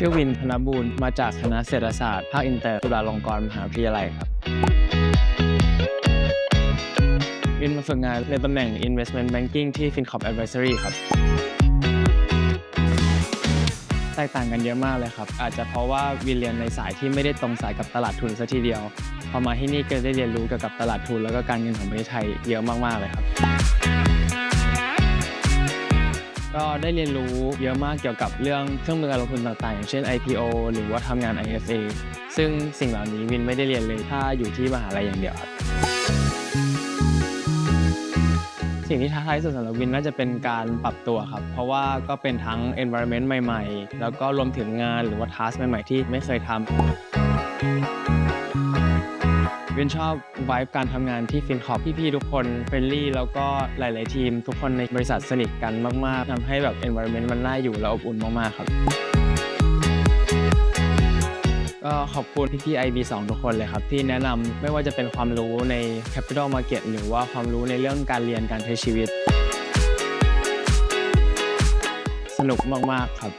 ชื่อวินธนบูรณ์มาจากคณะเศรษฐศาสตร์ภาคอินเตอร์จุฬาลงกรณ์มหาวิทยาลัยครับวินมาฝึกงานในตำแหน่ง Investment Banking ที่ FinCorp Advisory ครับ แตกต่างกันเยอะมากเลยครับ อาจจะเพราะว่าวินเรียนในสายที่ไม่ได้ตรงสายกับตลาดทุนซะทีเดียว พอมาที่นี่ก็ได้เรียนรู้เกี่ยวกับตลาดทุนแล้วก็การเงินของประเทศไทยเยอะมากๆเลยครับ ก็ได้เรียนรู้เยอะมากเกี่ยวกับเรื่องเครื่องมือการลงทุนต่างๆ อย่างเช่น IPO หรือว่าทำงาน IFA ซึ่งสิ่งเหล่านี้วินไม่ได้เรียนเลยถ้าอยู่ที่มหาลัยอย่างเดียวครับ สิ่งที่ท้าทายสุดสำหรับวินน่าจะเป็นการปรับตัวครับ เพราะว่าก็เป็นทั้ง environment ใหม่ ๆ แล้วก็รวมถึงงานหรือว่า task ใหม่ ๆ ที่ไม่เคยทำ วินชอบ vibe การทำงานที่ฟินคอปพี่ๆทุกคนเฟรนลี่แล้วก็หลาย ๆ ทีม ทุกคนในบริษัทสนิทกันมาก ๆทำให้แบบ environment มันน่าอยู่และอบอุ่นมาก ๆ ครับ ก็ขอบคุณพี่ๆ IB2 ทุกคนเลยครับ ที่แนะนำไม่ว่าจะเป็นความรู้ใน Capital Market หรือว่าความรู้ในเรื่องการเรียนการใช้ชีวิต สนุกมาก ๆ ครับ